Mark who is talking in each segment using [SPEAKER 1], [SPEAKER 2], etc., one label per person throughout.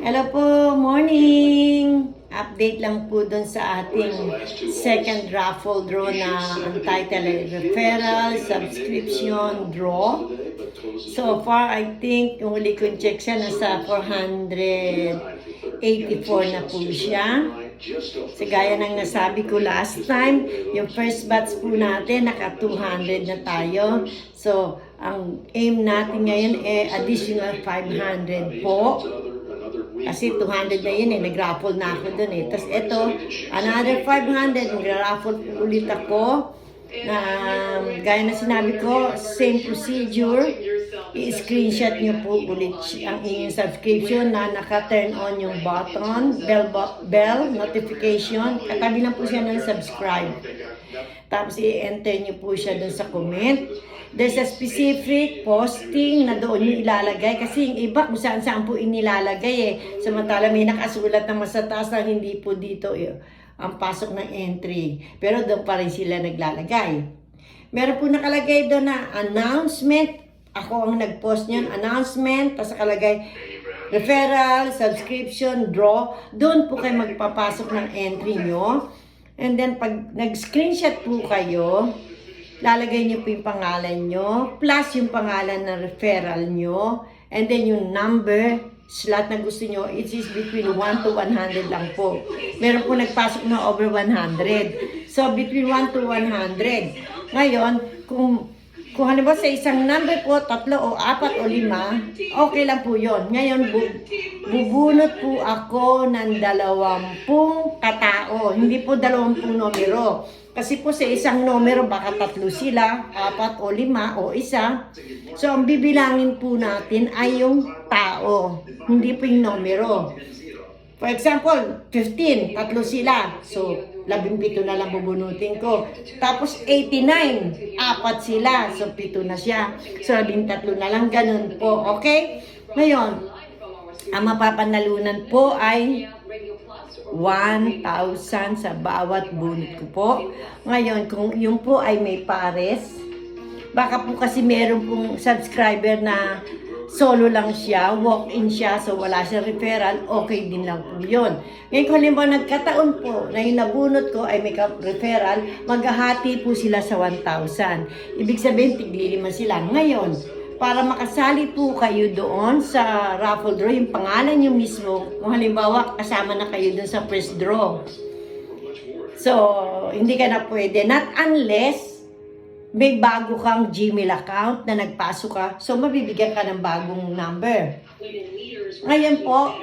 [SPEAKER 1] Hello po, morning! Update lang po dun sa ating second raffle draw na ang title ay Referral Subscription Draw. So far, I think, yung huli kong check siya, nasa 484 na po siya. So, gaya ng nasabi ko last time, yung first batch po natin, naka 200 na tayo. So, ang aim natin ngayon ay additional 500 po. Kasi 200 na yun eh, nag-raffle na ako dun eh. Tapos ito, another 500, mag-raffle ulit ako. Na, gaya na sinabi ko, same procedure. I-screenshot nyo po ulit ang inyong subscription na naka-turn on yung button, bell, bell notification. Katabi lang po siya ng subscribe. Tapos i-enter nyo po siya dun sa comment. There's a specific posting na doon nyo ilalagay kasi yung iba kung saan saan po inilalagay eh. Samantala may nakasulat na masataas na hindi po dito eh, ang pasok ng entry. Pero doon pa rin sila naglalagay. Meron po nakalagay doon na announcement. Ako ang nag-post niyan. Announcement. Tapos nakalagay referral, subscription, draw. Doon po kayo magpapasok ng entry nyo. And then pag nag-screenshot po kayo, lalagay niyo po yung pangalan nyo, plus yung pangalan ng referral nyo, and then yung number, slot na gusto nyo, it is between 1 to 100 lang po. Meron po nagpasok na over 100. So, between 1 to 100. Ngayon, kung kung halimbawa sa isang number po, tatlo o apat o lima, okay lang po yon. Ngayon, bu- bubunot po ako ng dalawampung katao. Hindi po dalawampung numero. Kasi po sa isang numero, baka tatlo sila, apat o lima o isa. So, ang bibilangin po natin ay yung tao, hindi po yung numero. For example, 15, tatlo sila. So, 17 na lang bubunutin ko. Tapos 89, apat sila. So, 7 na siya. So, 13 na lang. Ganun po. Okay? Ngayon, ang mapapanalunan po ay 1,000 sa bawat bunot ko po. Ngayon, kung yung po ay may pares, baka po kasi meron pong subscriber na solo lang siya, walk-in siya, so wala siyang referral, okay din lang po yun. Ngayon kung halimbawa nagkataon po na yung nabunot ko ay may referral, maghahati po sila sa 1,000. Ibig sabihin, tiglilima sila. Ngayon, para makasali po kayo doon sa raffle draw, yung pangalan nyo mismo, kung halimbawa kasama na kayo doon sa first draw. So, hindi ka na pwede. Not unless may bago kang Gmail account na nagpasok ka. So, mabibigyan ka ng bagong number. Ngayon po,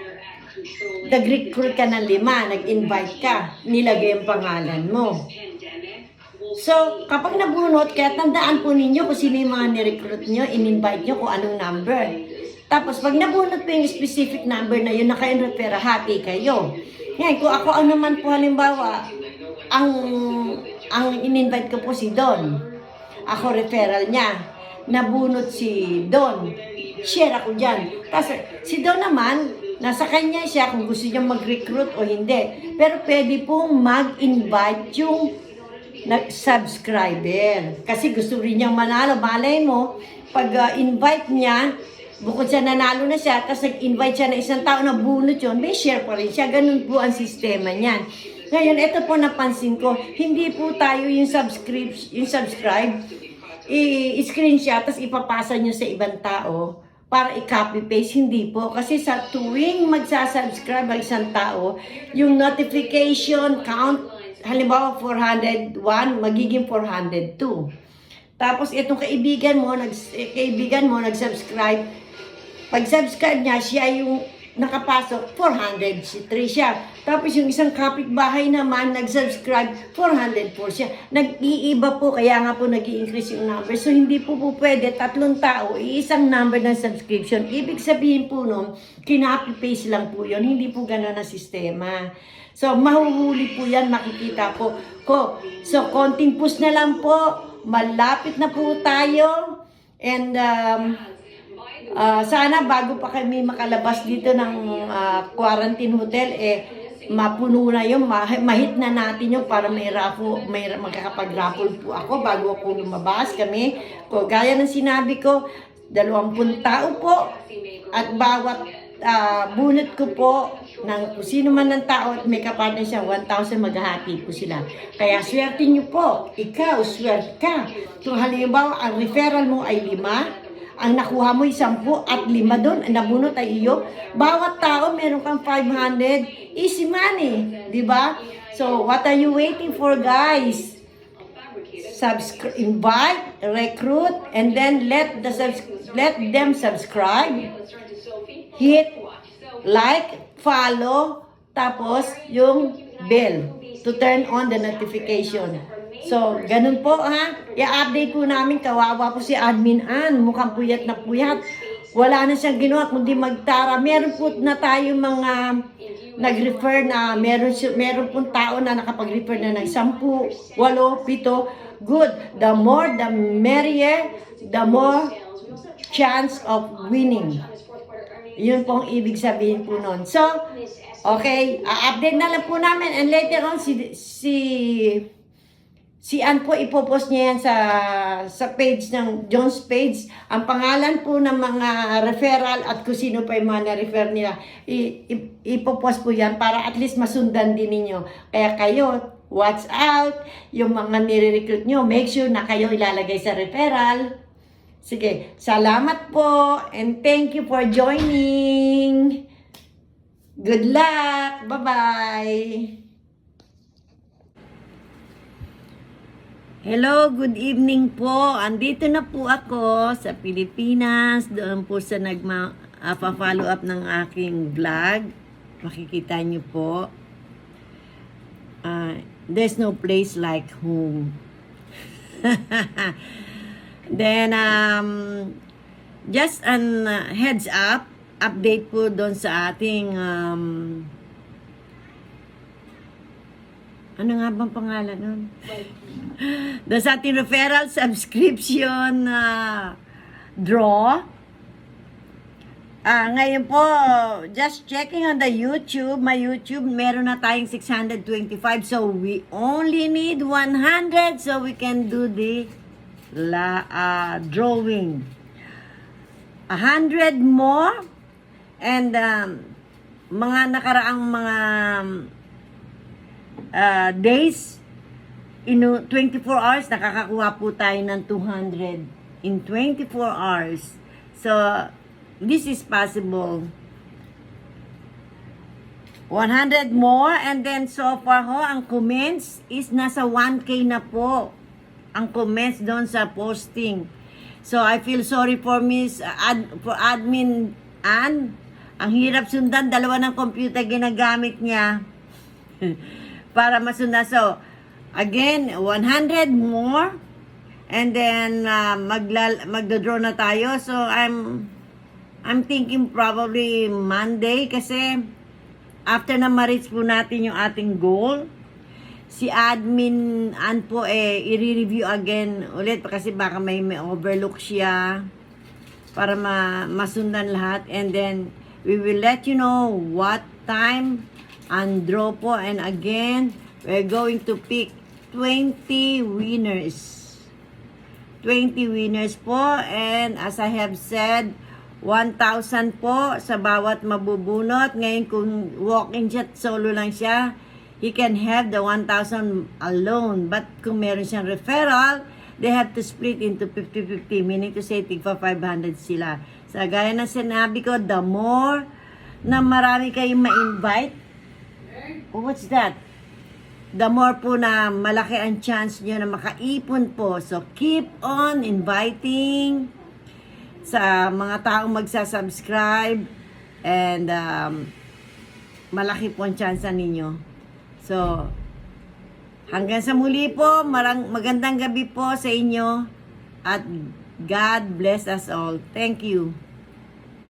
[SPEAKER 1] nag-recruit ka ng lima, nag-invite ka, nilagay ang pangalan mo. So, kapag nabunot, kaya tandaan po ninyo kung sino yung mga nirecruit nyo, in-invite nyo kung anong number. Tapos, pag nabunot po yung specific number na yun na kayo refer, happy kayo. Ngayon, kung ako ang naman po halimbawa, ang ang in-invite ko po si Don. Ako referral niya. Nabunot si Don. Share ako dyan. Tapos, si Don naman, nasa kanya siya kung gusto niya mag-recruit o hindi. Pero pwede pong mag-invite yung nag-subscriber. Kasi gusto rin niyang manalo. Malay mo, pag uh, invite niya, bukod sa nanalo na siya, tapos nag-invite siya ng isang tao na bunot yun, may share pa rin siya. Ganun po ang sistema niyan. Ngayon, ito po napansin ko, hindi po tayo yung subscribe, yung subscribe, i-screenshot, tapos ipapasa nyo sa ibang tao para i-copy-paste. Hindi po. Kasi sa tuwing magsasubscribe ang isang tao, yung notification count, halimbawa 401, magiging 402. Tapos itong kaibigan mo, nag, kaibigan mo, nag-subscribe, pag subscribe niya, siya yung nakapasok, 403 siya. Tapos yung isang kapitbahay naman, nag-subscribe, 404 siya. Nag-iiba po, kaya nga po nag increase yung number. So hindi po po pwede, tatlong tao, iisang number ng subscription. Ibig sabihin po nun, kinopy-paste lang po yun. Hindi po gano'n ang sistema. So, mahuhuli po yan, makikita po ko. So, konting push na lang po. Malapit na po tayo. And, um, Ah, sana bago pa kami makalabas dito ng ah, quarantine hotel, eh, mapuno na yung, ma- mahit na natin yung para may raffle, may magkakapag-raffle po ako bago ako lumabas kami. Ko, gaya ng sinabi ko, dalawampung tao po at bawat ah, bunot ko po ng sino man ng tao at may kapartner siya, 1,000 maghahati po sila. Kaya swerte niyo po. Ikaw, swerte ka. Kung halimbawa, ang referral mo ay lima, ang nakuha mo ay sampu at lima doon, nabunot ay iyo. Bawat tao meron kang 500. Easy money. di ba? So, what are you waiting for, guys? Subscribe, invite, recruit, and then let the let them subscribe. Hit like, follow, tapos yung bell to turn on the notification. So, ganun po ha. I-update po namin, kawawa po si Admin Ann. Mukhang puyat na puyat. Wala na siyang ginawa kundi magtara. Meron po na tayo mga nag-refer na meron, meron pong tao na nakapag-refer na ng 10, 8, 7. Good. The more, the merrier, the more chance of winning. Yun pong ibig sabihin po nun. So, okay, a-update na lang po namin and later on si si si Ann po ipopost niya yan sa sa page ng Jones page. Ang pangalan po ng mga referral at kung sino pa yung mga na-refer nila, ipopost po yan para at least masundan din ninyo. Kaya kayo, watch out, yung mga nire-recruit nyo, make sure na kayo ilalagay sa referral. Sige, salamat po and thank you for joining. Good luck. Bye-bye. Hello, good evening po. Andito na po ako sa Pilipinas. Doon po sa nagma ah, pa-follow up ng aking vlog. Makikita niyo po. Ah, there's no place like home. Then, um, just an uh, heads up, update po doon sa ating, um, ano nga bang pangalan nun? doon sa ating referral subscription uh, draw. Ah, ngayon po, just checking on the YouTube, my YouTube, meron na tayong 625. So, we only need 100 so we can do the la, ah, drawing. 100 more and um, mga nakaraang mga ah, days, in 24 hours, nakakakuha po tayo ng 200 in 24 hours. So, this is possible. 100 more and then so far ho, ang comments is nasa 1K na po. Ang comments doon sa posting. So, I feel sorry for Miss ad, for admin Ann. Ang hirap sundan, dalawa ng computer ginagamit niya para masundan. So, again, 100 more and then uh, magla magdo-draw na tayo. So, I'm I'm thinking probably Monday kasi after na ma-reach po natin yung ating goal, si admin an po eh i-review again ulit kasi baka may, may overlook siya para ma masundan lahat and then we will let you know what time and draw po and again we're going to pick 20 winners 20 winners po and as I have said 1,000 po sa bawat mabubunot. Ngayon kung walk-in siya, solo lang siya, he can have the 1,000 alone. But kung meron siyang referral, they have to split into 50-50, meaning to say, tigpa 500 sila. Sa gaya ng sinabi ko, the more na marami kayong ma-invite, what's that? the more po na malaki ang chance nyo na makaipon po. So, keep on inviting sa mga taong magsasubscribe and um, malaki po ang chance ninyo. So, hanggang sa muli po, marang, magandang gabi po sa inyo at God bless us all. Thank you.